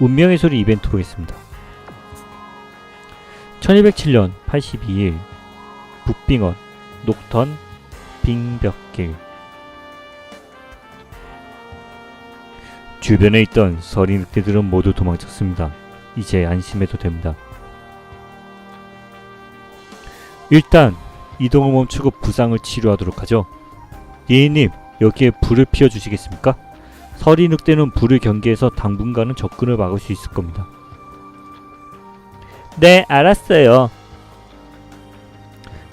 운명의 소리 이벤트 보겠습니다. 1207년 82일 북빙원 녹턴 빙벽길 주변에 있던 서리 늑대들은 모두 도망쳤습니다. 이제 안심해도 됩니다. 일단 이동을 멈추고 부상을 치료하도록 하죠. 예인님 여기에 불을 피워주시겠습니까? 서리 늑대는 불을 경계해서 당분간은 접근을 막을 수 있을 겁니다. 네, 알았어요.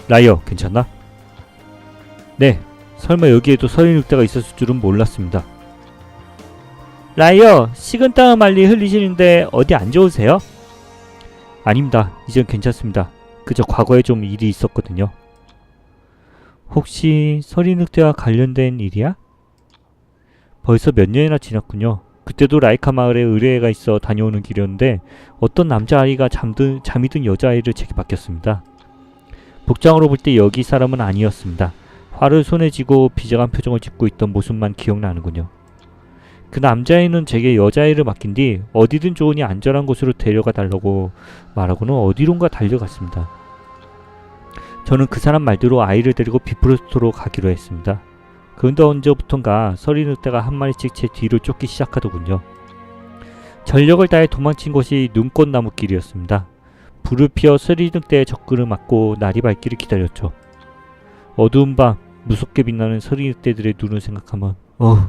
라이어, 괜찮나? 네, 설마 여기에도 서리 늑대가 있었을 줄은 몰랐습니다. 라이어, 식은땀을 말리 흘리시는데 어디 안 좋으세요? 아닙니다. 이젠 괜찮습니다. 그저 과거에 좀 일이 있었거든요. 혹시 서리 늑대와 관련된 일이야? 벌써 몇 년이나 지났군요. 그때도 라이카 마을에 의뢰가 있어 다녀오는 길이었는데 어떤 남자아이가 잠든, 잠이 든 여자아이를 제게 맡겼습니다. 복장으로 볼 때 여기 사람은 아니었습니다. 활을 손에 쥐고 비장한 표정을 짓고 있던 모습만 기억나는군요. 그 남자아이는 제게 여자아이를 맡긴 뒤 어디든 좋으니 안전한 곳으로 데려가 달라고 말하고는 어디론가 달려갔습니다. 저는 그 사람 말대로 아이를 데리고 비프로스토로 가기로 했습니다. 그런데 언제부턴가 서리 늑대가 한 마리씩 제 뒤를 쫓기 시작하더군요. 전력을 다해 도망친 곳이 눈꽃나무 길이었습니다. 불을 피워 서리 늑대의 접근을 막고 날이 밝기를 기다렸죠. 어두운 밤 무섭게 빛나는 서리 늑대들의 눈을 생각하면 어후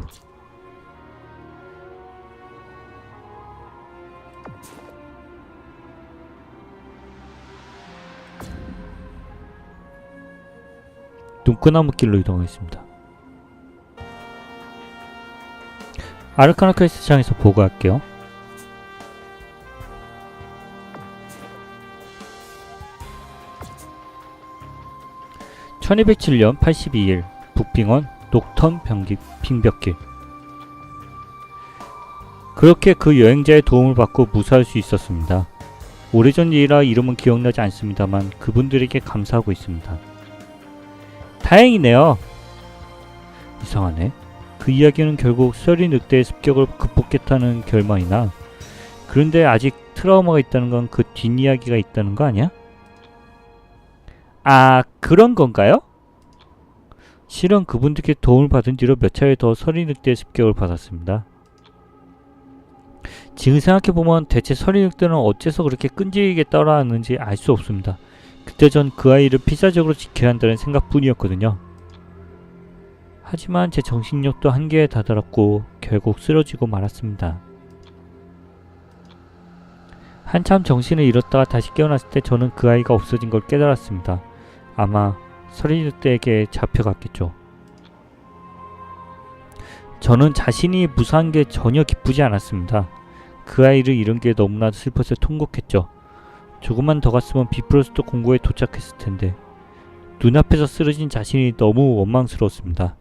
눈꽃나무 길로 이동하겠습니다. 아르카나 퀘스트 창에서 보고할게요. (1207년 82일) 북빙원 녹턴 병기 빙벽길 그렇게 그 여행자의 도움을 받고 무사할 수 있었습니다. 오래전 일이라 이름은 기억나지 않습니다만 그분들에게 감사하고 있습니다. 다행이네요. 이상하네. 그 이야기는 결국 서리 늑대의 습격을 극복했다는 결말이나 그런데 아직 트라우마가 있다는 건 그 뒷이야기가 있다는 거 아니야? 아 그런 건가요? 실은 그분들께 도움을 받은 뒤로 몇 차례 더 서리 늑대의 습격을 받았습니다. 지금 생각해보면 대체 서리 늑대는 어째서 그렇게 끈질기게 따라하는지 알 수 없습니다. 그때 전 그 아이를 필사적으로 지켜야 한다는 생각뿐이었거든요. 하지만 제 정신력도 한계에 다다랐고 결국 쓰러지고 말았습니다. 한참 정신을 잃었다가 다시 깨어났을 때 저는 그 아이가 없어진 걸 깨달았습니다. 아마 서리늑대에게 잡혀갔겠죠. 저는 자신이 무사한 게 전혀 기쁘지 않았습니다. 그 아이를 잃은 게 너무나도 슬퍼서 통곡했죠. 조금만 더 갔으면 비프로스트 공고에 도착했을 텐데 눈앞에서 쓰러진 자신이 너무 원망스러웠습니다.